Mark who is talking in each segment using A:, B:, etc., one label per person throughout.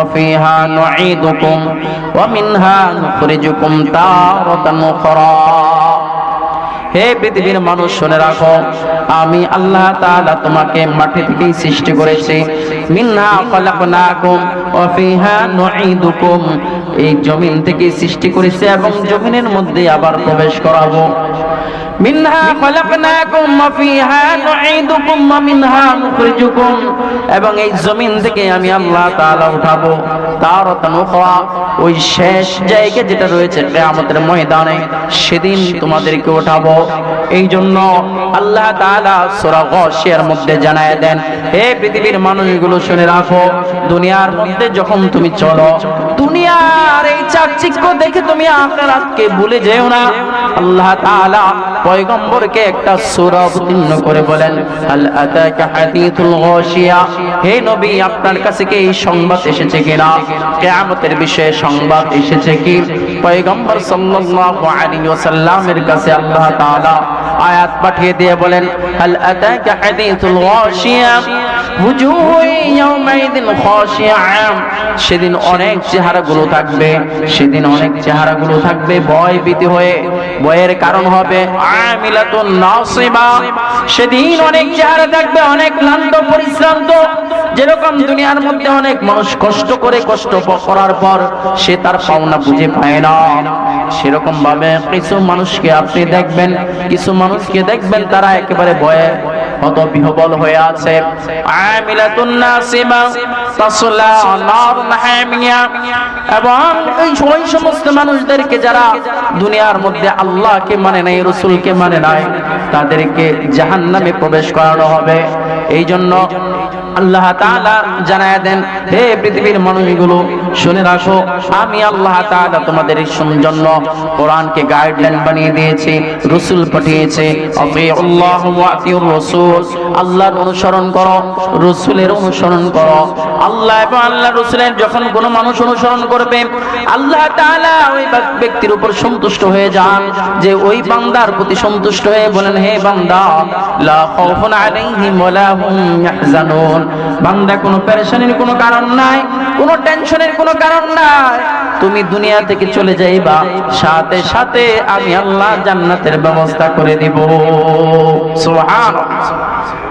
A: وفيها نعيدكم ومنها نخرجكم تارة أخرى হে পৃথিবীর মানুষ শুনে রাখো আমি আল্লাহ তাআলা তোমাকে মাটি থেকে সৃষ্টি করেছি মিনহা খলাকনাকুম ওয়া ফিহা নুঈদুকুম এই জমিন থেকে সৃষ্টি করেছি এবং জমিনের মধ্যে আবার প্রবেশ করাবো মিনহা খলাকনাকুম এবং এই জমিন থেকে আমি আল্লাহ উঠাবো। তারাতান ওই শেষ জায়গা যেটা রয়েছে কিয়ামতের ময়দানে, সেদিন তোমাদেরকে উঠাবো। এই জন্য আল্লাহ তাআলা সূরা গাশিয়ার মধ্যে জানায় দেন, হে পৃথিবীর মানুষগুলো শুনে রাখো, দুনিয়ার মধ্যে যখন তুমি চলো, দুনিয়ার এই চাকচিক্য দেখে তুমি আখিরাতকে ভুলে যেও না। আল্লাহ তাআলা পয়গম্বরকে একটা সূরা অবতীর্ণ করে বলেন, আল আতাকা হাদিথুল গাশিয়া? হে নবী, আপনার কাছে কি এই সংবাদ এসেছে কিনা? কিয়ামতের বিষয়ে সংবাদ এসেছে কি? পয়গম্বর সাল্লাল্লাহু আলাইহি ওয়াসাল্লামের কাছে আল্লাহ তাআলা আয়াত পাঠিয়ে দিয়ে বলেন হাল আতাকা হাদিথুল গাশিয়া? wujuhu ইয়াউমাইদিন খাশিয়া সেদিন অনেক চেহারাগুলো থাকবে। সেদিন অনেক চেহারাগুলো থাকবে, ভয় ভীতি হয়ে। ভয়ের কারণ হবে সেদিন অনেক চেহারা থাকবে, অনেক ক্লান্ত, পরিশ্রান্ত। যেরকম দুনিয়ার মধ্যে অনেক মানুষ কষ্ট করে কষ্ট করার পর সে তার পাওনা বুঝে পায় না। সেরকম ভাবে কিছু মানুষকে আপনি দেখবেন, কিছু মানুষকে দেখবেন, তারা একেবারে ভয়ে হত বিহবল হয়ে আছে। আমিলাতুন নাসিমা তাসলা এবং এই ওই সমস্ত মানুষদেরকে যারা দুনিয়ার মধ্যে আল্লাহকে মানে নাই, রসুলকে মানে নাই, তাদেরকে জাহান্নামে প্রবেশ করানো হবে। এই জন্য আল্লাহ জানায় দেন, হে পৃথিবীর মানুষগুলো, শুনে রাখো, আমি আল্লাহ তোমাদের জন্য কোরআনকে গাইডলাইন বানিয়ে দিয়েছি, রসুল পাঠিয়েছে আল্লাহর অনুসরণ করো, রসুলের অনুসরণ করো। আল্লাহ এবং আল্লাহ রসুলের যখন কোনো মানুষ অনুসরণ করবে, আল্লাহ ওই ব্যক্তির উপর সন্তুষ্ট হয়ে যান যে ওই বান্দার প্রতি সন্তুষ্ট হয়ে বলেন, হে বান্দা, লা খাউফুন আলাইহিম বান্দা কোনো পেরেশানির কোনো কারণ নাই, কোনো টেনশনের কোনো কারণ নাই। তুমি দুনিয়া থেকে চলে যাইবা, সাথে সাথে আমি আল্লাহ জান্নাতের ব্যবস্থা করে দিব।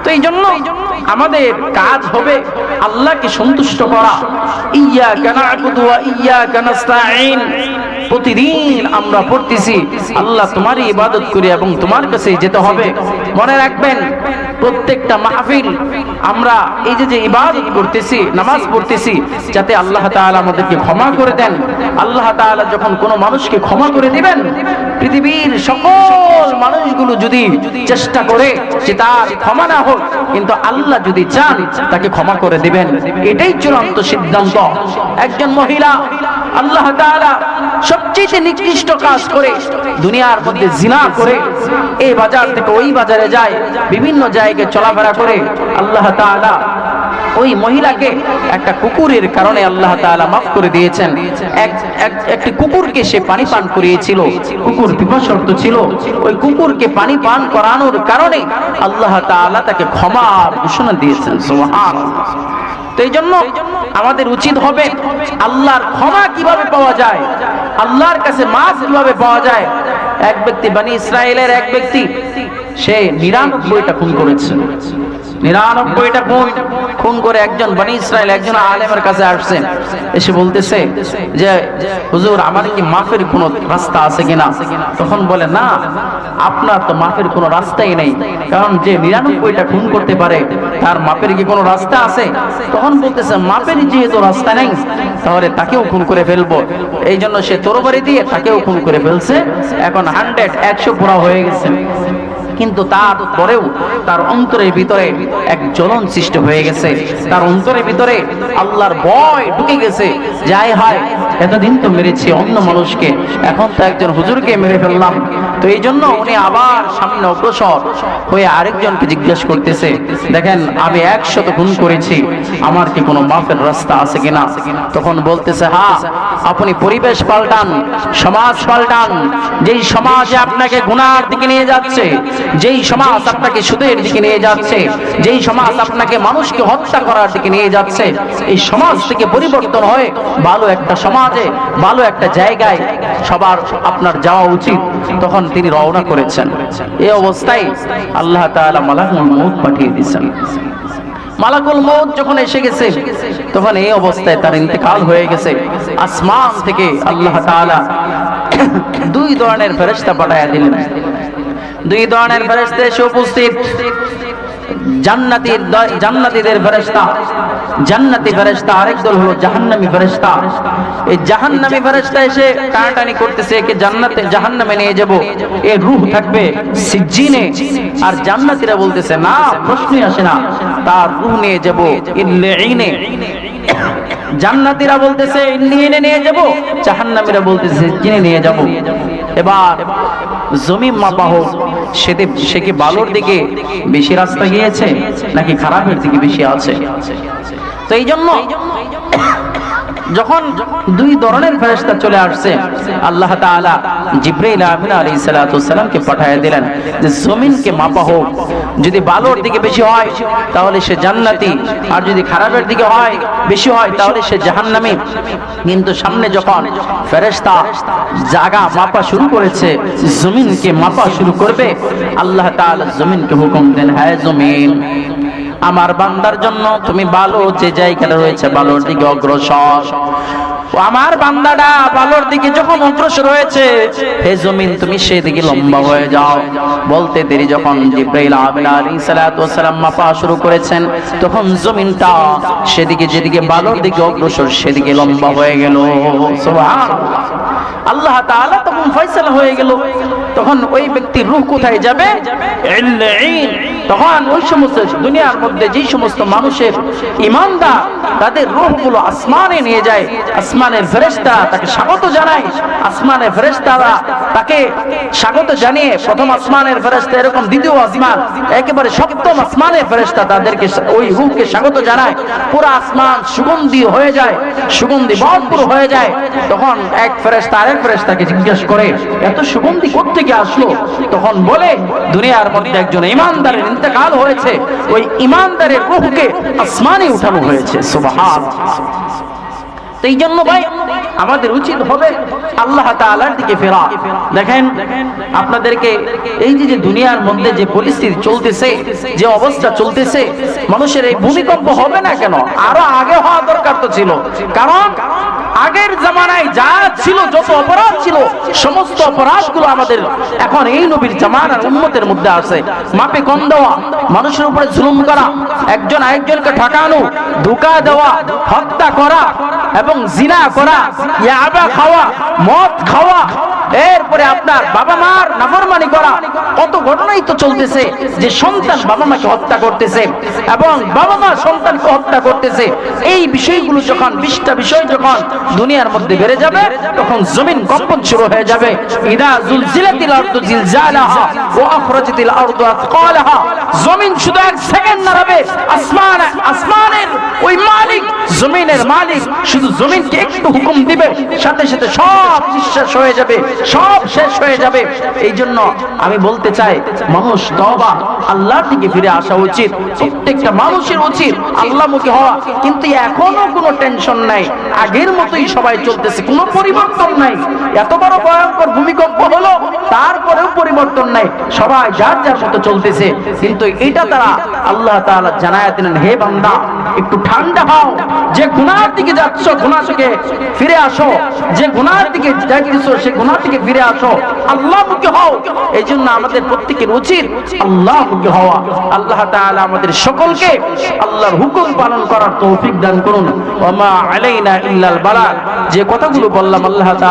A: তো এই জন্য আমাদের কাজ হবে আল্লাহকে সন্তুষ্ট করা। ইয়া কানা ওয়া ইয়া কানাস্তাইন প্রতিদিন আমরা পড়তেছি, আল্লাহ তোমারই ইবাদত করি এবং তোমার কাছে যেতে হবে। মনে রাখবেন প্রত্যেকটা মাহফিল আমরা এই যে যে ইবাদত করতেছি, নামাজ পড়তেছি, যাতে আল্লাহ তাআলা আমাদেরকে ক্ষমা করে দেন। আল্লাহ তাআলা যখন কোনো মানুষকে ক্ষমা করে দিবেন, পৃথিবীর সকল মানুষগুলো যদি চেষ্টা করে যে তার ক্ষমা না হোক, কিন্তু আল্লাহ যদি চান, তাকে ক্ষমা করে দিবেন। এটাই চূড়ান্ত সিদ্ধান্ত। একজন মহিলা আল্লাহ তাআলা সবচেয়ে নিকৃষ্ট কাজ করে, দুনিয়ার মধ্যে জিনা করে, এই বাজার থেকে ওই বাজারে যায়, বিভিন্ন জায়গায় চলাফেরা করে আল্লাহ তাআলা ওই মহিলাকে একটা কুকুরের কারণে আল্লাহ তাআলা মাফ করে দিয়েছেন। এক, এক- একটি কুকুরকে সে পানি পান করিয়েছিল। কুকুর পিপাসর্ত ছিল। ওই কুকুরকে পানি পান করানোর কারণে আল্লাহ তাআলা তাকে ক্ষমার ঘোষণা দিয়েছেন। সুবহানাল্লাহ। তো এই জন্য আমাদের উচিত হবে আল্লাহর ক্ষমা কীভাবে পাওয়া যায়, আল্লাহর কাছে মাছ কীভাবে পাওয়া যায়। এক ব্যক্তি বানি ইসরায়েলের এক ব্যক্তি সে নিরানব্বইটা খুন করেছে। নিরানব্বইটা খুন খুন করে একজন বানি ইসরায়েল, একজন আলেমের কাছে আসছে। এসে বলতেছে যে, হুজুর, আমার কি মাফের কোনো রাস্তা আছে কিনা? তখন বলে, না, আপনার তো মাফের কোনো রাস্তাই নেই। কারণ যে নিরানব্বইটা খুন করতে পারে, তার মাপের কি কোনো রাস্তা আছে? তখন বলতেছে, মাপের যেহেতু রাস্তা নেই, তাহলে তাকেও খুন করে ফেলব। এই জন্য সে তরবারি দিয়ে তাকেও খুন করে ফেলছে। এখন হান্ড্রেড একশো পুরা হয়ে গেছে। কিন্তু তার পরেও তার অন্তরের ভিতরে এক জ্বলন সৃষ্টি হয়ে গেছে। তার অন্তরের ভিতরে আল্লাহর ভয় ঢুকে গেছে। যাই হয়, এতদিন তো মেরেছি অন্য মানুষকে। এখন তো একজন হুজুরকে মেরে ফেললাম। তো এই জন্য উনি আবার সামনে অগ্রসর হয়ে আরেকজনকে জিজ্ঞেস করতেছে, দেখেন, আমি একশত গুণ করেছি, আমার কি কোনো মাফের রাস্তা আছে কিনা? তখন বলতেছে হ্যাঁ আপনি পরিবেশ পাল্টান, সমাজ পাল্টান, যেই সমাজে আপনাকে গুনার দিকে নিয়ে যাচ্ছে, যেই সমাজ আপনাকে সুদের দিকে নিয়ে যাচ্ছে, যেই সমাজ আপনাকে মানুষকে হত্যা করার দিকে নিয়ে যাচ্ছে, এই সমাজ থেকে পরিবর্তন হয়ে ভালো একটা সমাজে, ভালো একটা জায়গায় সবার আপনার যাওয়া উচিত। তখন তিনি রওনা করেছেন। এই অবস্থায় আল্লাহ তাআলা মালাকুল মউত পাঠিয়ে দিয়েছেন। মালাকুল মউত যখন এসে গেছে, তখন এই অবস্থায় তার ইন্তেকাল হয়ে গেছে। আসমান থেকে আল্লাহ তাআলা দুই ধরনের ফেরেশতা পাঠায়া দিলেন। দুই ধরনের ফেরেশতা এসে উপস্থিত। জান্নাতীর জান্নাতীদের ফেরেশতা। জান্নাতি ফেরেশতা, আরেক দল হলো জাহান্নামী ফেরেশতা। এই জাহান্নামী ফেরেশতা এসে টানাটানি করতেছে জান্নাতে, জাহান্নামে নিয়ে যাব। রূহ থাকবে সিজ্জিনে। আর জান্নাতীরা বলতেছে, না, প্রশ্নই আসে না। তার রূহ নিয়ে যাব ইল্লিনে জান্নাতীরা বলতেছে নিয়ে নিয়ে যাব। জাহান্নামীরা বলতেছে জিনে নিয়ে যাব। এবার জমি মাপা হোক সেতে সে কি ভালোর দিকে বেশি রাস্তা গিয়েছে? নাকি খারাপের দিকে বেশি আছে? তো এই জন্য যখন দুই ধরনের ফেরেশতা চলে আসছে, আল্লাহ তাআলা জিব্রাইল আমিন আলাইহিস সালাতু সালামকে পাঠিয়ে দিলেন যে জমিনকে মাপা হোক। যদি ভালোর দিকে বেশি হয়, তাহলে সে জান্নাতি। আর যদি খারাপের দিকে হয়, বেশি হয়, তাহলে সে জাহান্নামী। কিন্তু সামনে যখন ফেরেশতা জায়গা মাপা শুরু করেছে, জমিনকে মাপা শুরু করবে, আল্লাহ তাআলা জমিনকে হুকুম দেন হ্যাঁ জমিন। আমার বান্দার জন্য তুমি ভালো, যে জায়গাটা রয়েছে ভালোর দিকে অগ্রসর। আমার বান্দাটা ভালোর দিকে যখন অগ্রসর হয়েছে, হে জমিন, তুমি সেদিকে লম্বা হয়ে যাও। বলতে দেরি যখন জিব্রাইল আলাইহিস সালাতু ওয়াসালাম মাপা শুরু করেছেন, তখন জমিনটা সেদিকে যেদিকে ভালোর দিকে অগ্রসর, সেদিকে লম্বা হয়ে গেল। সুবহানাল্লাহ। আল্লাহ তাআলা তখন ফয়সালা হয়ে গেল। তখন ওই ব্যক্তির রূহ কোথায় যাবে? তখন ওই সমস্ত দুনিয়ার মধ্যে যেই সমস্ত মানুষের ইমানদার তাদের রূহগুলো আসমানে নিয়ে যায়। আসমানের ফেরেশতা তাকে স্বাগত জানায়। আসমানের ফেরেশতারা তাকে স্বাগত জানিয়ে প্রথম আসমানের ফেরেশতা এরকম, দ্বিতীয় আসমান, একেবারে সপ্তম আসমানের ফেরেশতা তাদেরকে ওই রূহকে স্বাগত জানায়। পুরো আসমান সুগন্ধি হয়ে যায়, সুগন্ধি ভরপুর হয়ে যায়। তখন এক ফেরেশতা আরেক ফেরেশতাকে জিজ্ঞেস করে, এত সুগন্ধি কোত্থেকে আসলো, তখন বলে, দুনিয়ার মধ্যে একজন ইমানদারের ইন্তেকাল হয়েছে। ওই ইমানদারের রূহকে আসমানে উঠানো হয়েছে। সুবহান। এই জন্য ভাই, আমাদের উচিত হবে আল্লাহ তাআলার দিকে ফেরা। দেখেন, আপনাদেরকে এই যে যে দুনিয়ার মধ্যে যে পরিস্থিতি চলতেছে, যে অবস্থা চলতেছে, মানুষের এই ভূমিকম্প হবে না কেন? আরও আগে হওয়া দরকার তো ছিল। কারণ আগের জামানায় যা ছিল, যত অপরাধ ছিল, সমস্ত অপরাধগুলো আমাদের এখন এই নবীর জামানার উন্মতের মধ্যে আছে। মাপে কম দেওয়া, মানুষের উপরে জুলুম করা, একজন আরেকজনকে ঠকানো, ধোকা দেওয়া, হত্যা করা এবং জিনা করা ইয়াবা খাওয়া, মদ খাওয়া এরপরে আপনার বাবা মার নাফরমানি করা। কত ঘটনাই তো চলতেছে যে সন্তান বাবা মাকে হত্যা করতেছে এবং বাবা মা সন্তানকে হত্যা করতেছে। এই বিষয়গুলো যখন, বিশটা বিষয় যখন দুনিয়ার মধ্যে বেড়ে যাবে, তখন জমিন কম্পন শুরু হয়ে যাবে। ইদা জুলজিলাতিল আরদু জিলজালাহা ওয়া আখরাজাতিল আরদু আথকালাহা জমিন শুধু এক সেকেন্ড নাড়াবে আসমান, আসমানের ওই মালিক জমিনের মালিক শুধু জমিনকে একটু হুকুম দিবে, সাথে সাথে সব নিঃশ্বাস হয়ে যাবে, সব শেষ হয়ে যাবে। এই জন্য আমি বলতে চাই, মানুষ তবা আল্লাহর দিকে ফিরে আসা উচিত, প্রত্যেকটা মানুষের উচিত আল্লাহমুখী হওয়া। কিন্তু এখনও কোনো টেনশন নাই, আগের মতোই সবাই চলতেছে, কোনো পরিবর্তন নাই। এত বড় ভয়ঙ্কর ভূমিকম্প হলো, তারপরেও পরিবর্তন নাই, সবাই যার যার মতো চলতেছে। কিন্তু এটা তারা আল্লাহ তাআলা জানায় দিলেন, হে বান্দা একটু ঠান্ডা হও যে গুনার দিকে যাচ্ছ গুনাহ থেকে ফিরে আসো। যে গুনার দিকে যাচ্ছ সে গুনাহ থেকে ফিরে আসো। আল্লাহ মুখী হও। এই জন্য আমাদের প্রত্যেকের উচিত আল্লাহ মুখী হওয়া। আল্লাহ তাআলা আমাদের সকলকে আল্লাহর হুকুম পালন করার তৌফিক দান করুন। যে কথাগুলো বললাম, আল্লাহ তাআলা